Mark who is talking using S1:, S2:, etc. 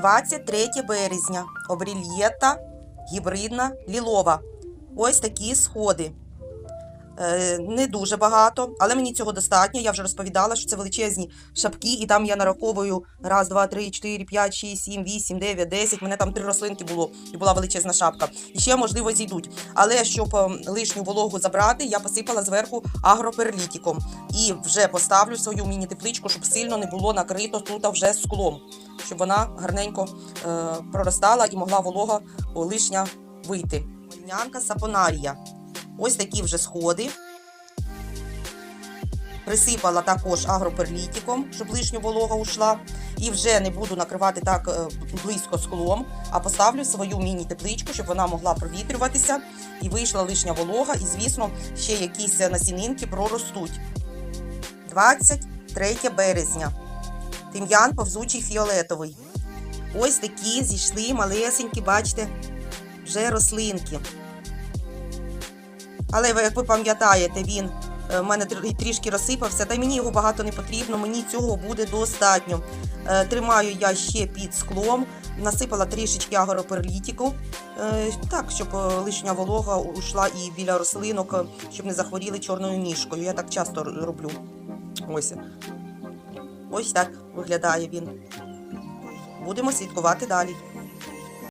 S1: 23 березня. Обрільєта гібридна лілова. Ось такі сходи. Е, Не дуже багато, але мені цього достатньо. Я вже розповідала, що це величезні шапки, і там я нараховую раз, два, три, чотири, п'ять, шість, сім, вісім, дев'ять, десять. Мене там три рослинки було, і була величезна шапка. І ще, можливо, зійдуть. Але щоб ем, лишню вологу забрати, я посипала зверху агроперлітиком. І вже поставлю свою міні-тепличку, щоб сильно не було накрито тут вже склом, щоб вона гарненько е, проростала і могла волога лишня вийти. Льнянка сапонарія. Ось такі вже сходи. Присипала також агроперлітиком, щоб лишню волога ушла. І вже не буду накривати так е, близько склом, а поставлю свою міні-тепличку, щоб вона могла провітрюватися і вийшла лишня волога. І, звісно, ще якісь насінинки проростуть. 23 березня. Тим'ян повзучий фіолетовий. Ось такі зійшли малесенькі, бачите, вже рослинки. Але як ви пам'ятаєте, він е, в мене трішки розсипався, та мені його багато не потрібно, мені цього буде достатньо. Е, Тримаю я ще під склом, насипала трішечки агроперлітику, е, так, щоб лишня волога ушла і біля рослинок, щоб не захворіли чорною ніжкою. Я так часто роблю. Ось. Ось так виглядає він. Будемо слідкувати далі.